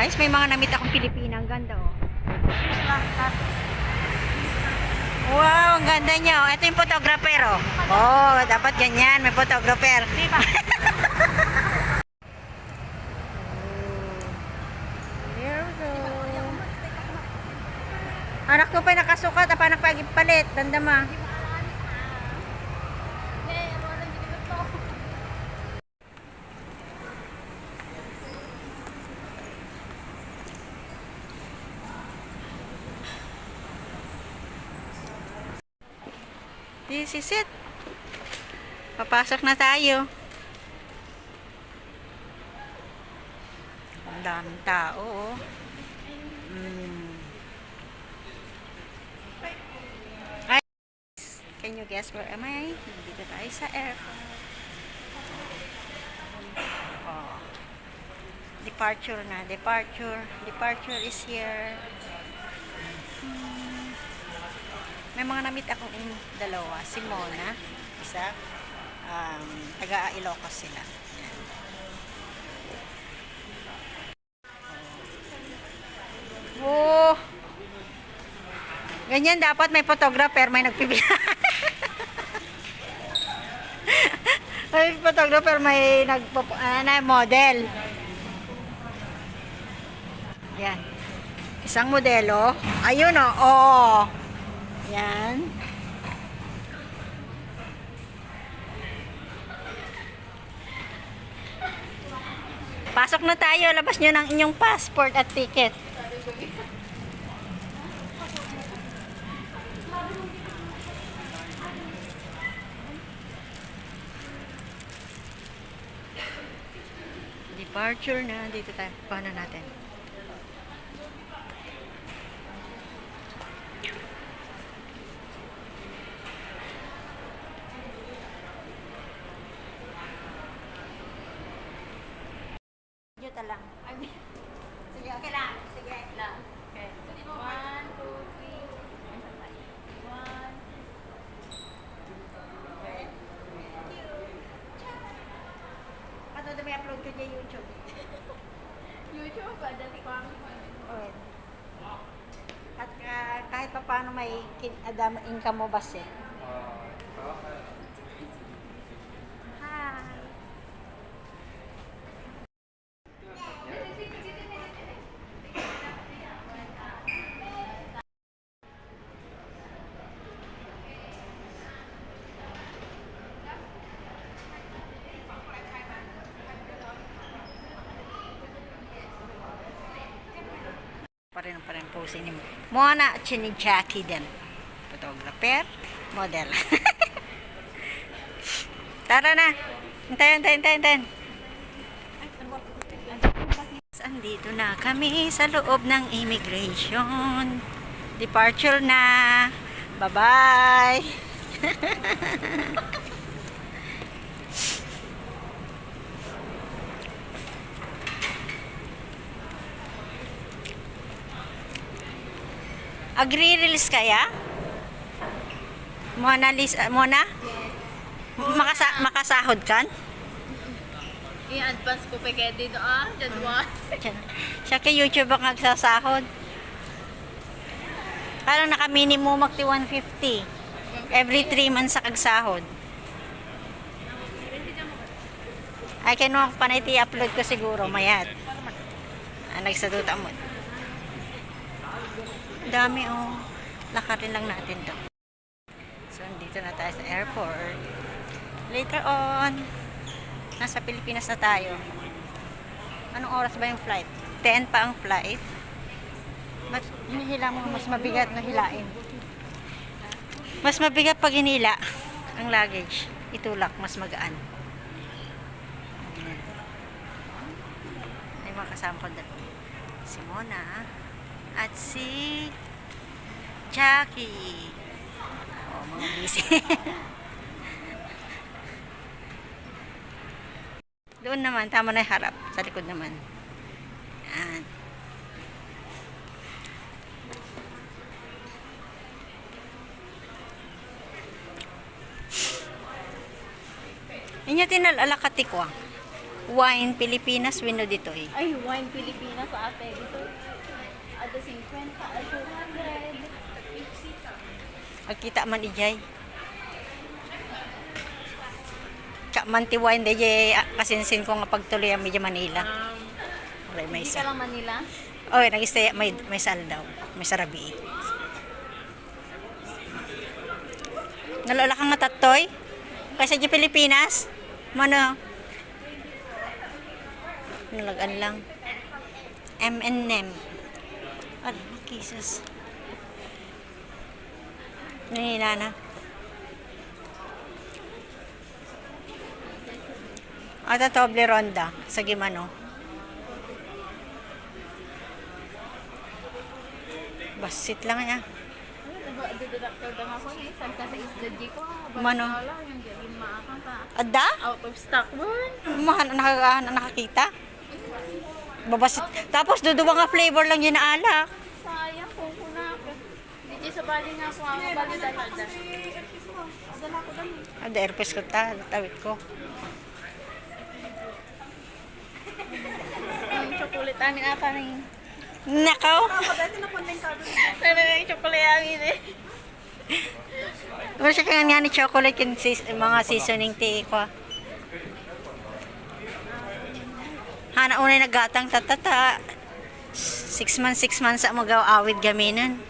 Guys, may mga namit akong Pilipina. Ang ganda, oh. Wow, ang ganda niya, oh. Ito yung photographer, oh. Oh, dapat ganyan. May photographer. Go. Anak ko pa nakasukat, apa anak pa This is it. Papasok na tayo. Ang daming tao, oh. Mm. Can you guess where am I? Dito tayo sa airport. Oh. Departure na. Departure. Departure is here. May mga namit akong dalawa. Si Mona, isa. Um, taga Ilocos sila. Yan. Oh. Ganyan dapat may photographer, may nagpipila. may photographer, may nagpo na model. Yan. Isang modelo. Ayun oh. Oo. Yan. Pasok na tayo. Labas nyo ng inyong passport at ticket. Departure na. Dito tayo. Paano natin? Dito lang. Sige, okay lang. Sige. Lang. Okay. One, two, three. One. Okay. Thank you. Paano na may upload ko dyan YouTube? YouTube, dati ko ang Okay. At ah, kahit pa paano may kin adam income mo ba siya? Pa rin pa rin posing ni Mona Chinichaki din. Photographer, model. Tara na. Hintayin, hintayin, hintayin. Andito na kami sa loob ng immigration. Departure na. Bye-bye. Agri-release kaya? Mona, Lis, ah, Mona? Makasa makasahod kan? I-advance ko pa kaya dito ah, January. Siya, siya kay YouTube ang nagsasahod. Parang naka-minimum magti 150. Every 3 months sa kagsahod. Ay, kaya panay i-upload ko siguro, mayat. Ah, nagsaduta mo. Dami oh. Lakarin lang natin to. So, dito na tayo sa airport. Later on, nasa Pilipinas na tayo. Anong oras ba yung flight? 10 pa ang flight. Mas hinihila mo, mas mabigat na hilain. Mas mabigat pag hinila ang luggage. itulak, mas magaan. Ayan. Ay, mga kasama ko dito. Si Mona at si Jackie. Oh, mga busy. Doon naman, tama na yung harap. Sa likod naman. Yan. Inyo tinalakati ko. ah. Wine Pilipinas wino dito eh. Ay, wine Pilipinas sa ate. Ito. Ada 50, ada 200. Agkita man ijay. Ka man ti wine de jay kasinsin ko nga pagtuloy ang medyo Manila. Um, Wala may hindi isa. ka lang Manila? Oh, nag-stay may may sal daw. May sarabi. Nalola ka nga tatoy? Kasi di Pilipinas? Mano? Nalagan lang. M&M. Kisses. Nanina na. At ito, Ronda. Sa Gimano. Basit lang niya. Ko? Mano? Ada? Out of stock one. Na nakakita. Babasit. Tapos duduwa nga flavor lang yun na alak. Sayang kung kuna ako. Hindi sa bali nga ako ang bali dala. Ada airpest ko ta, tawit ko. Yung chocolate amin ata na yun. Nakaw. Pero yung chocolate amin eh. Wala siya kaya nga ni chocolate yung sis, mga seasoning tea ko. Hana unay nagatang tatata. Six months, six months sa magaw awid gaminan.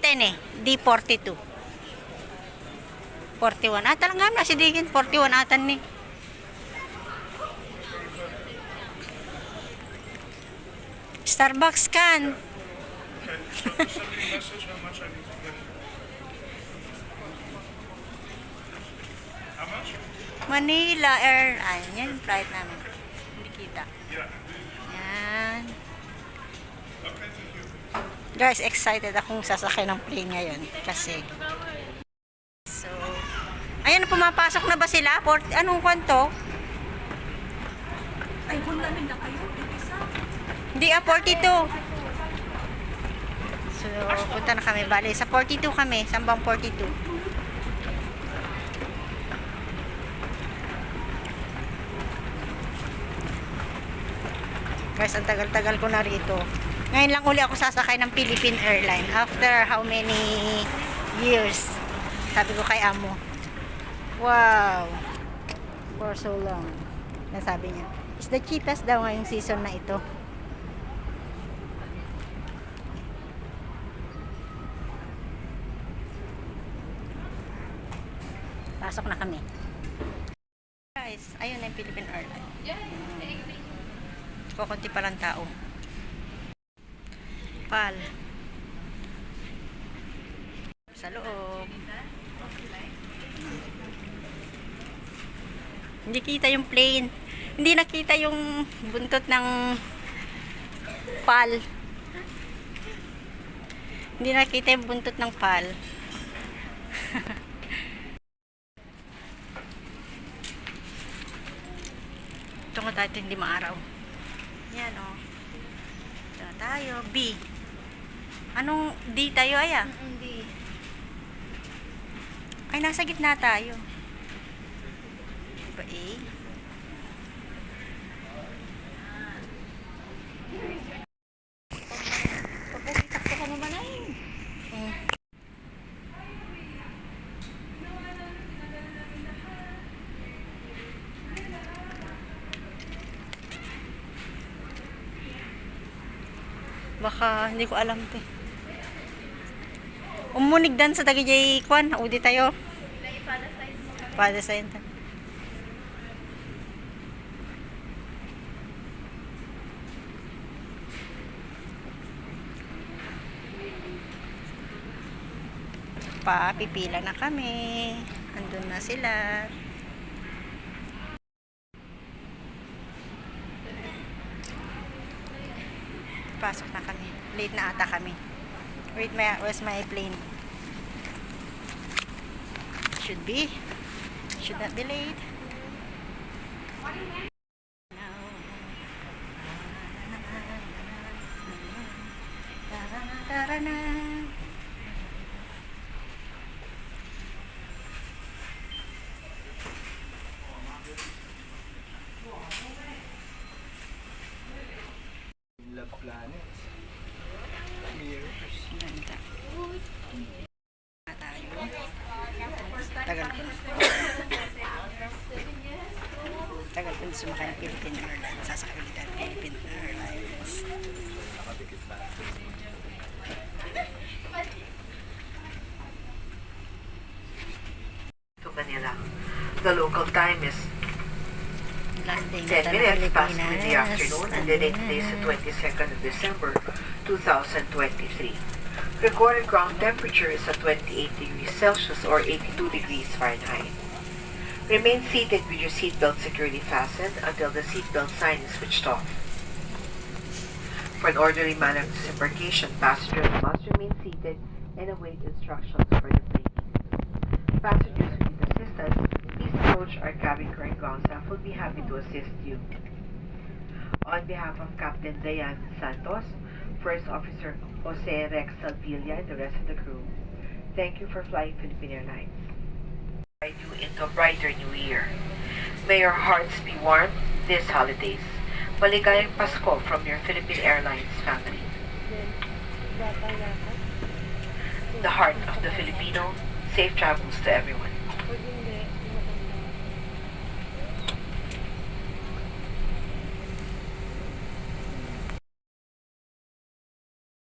D10 eh. D42. 41. Ah, talaga na si Digin. 41 atan ni. Starbucks kan. Manila Air. Ayan, flight namin. Guys, excited akong sasakay ng plane ngayon. Kasi, so, ayan, pumapasok na ba sila? Port, anong kwanto? Ay, kung namin na kayo. Hindi ah, 42. So, punta na kami. Bale, sa 42 kami. Sambang 42. Guys, ang tagal-tagal ko na rito. Ngayon lang uli ako sasakay ng Philippine Airline. After how many years? Sabi ko kay Amo. Wow. For so long. Nasabi niya. It's the cheapest daw ngayong season na ito. Pasok na kami. Guys, ayun na yung Philippine Airline. Kukunti pa lang tao. Pal. Sa loob. Hindi kita yung plane. Hindi nakita yung buntot ng pal. Hindi nakita yung buntot ng pal. Ito nga tayo hindi maaraw. Yan o. Oh. Ito tayo. B. Anong D tayo aya? Hindi. Ay, nasa gitna tayo. Diba. Mm. Baka hindi ko alam te. Umunig dan sa dagiti kwan, udi tayo. Pada sa inta. Pa, pipila na kami. Andun na sila. Pasok na kami. Late na ata kami. Wait, my, where's my plane? Should be. Should not be late. Love Planet. Ganda. Tayo. Tagal ko na. Tagal ko na sumakay ng Philippine Airlines. Sasakay ulit tayo ng Philippine Airlines. to Manila. The local time is Last day na 10 tayo ng minutes past in the afternoon and the date is the 22nd of December 2023. Recorded ground temperature is at 28 degrees Celsius or 82 degrees Fahrenheit. Remain seated with your seatbelt securely fastened until the seatbelt sign is switched off. For an orderly manner of disembarkation, passengers must remain seated and await instructions for the plane. Passengers who need assistance, please approach our cabin crew and ground staff will be happy to assist you. On behalf of Captain Dayan Santos, First Officer Jose Rex Salvilla, and the rest of the crew, thank you for flying Philippine Airlines. Guide you into a brighter new year. May your hearts be warm this holidays. Maligayang Pasko from your Philippine Airlines family. The heart of the Filipino, safe travels to everyone.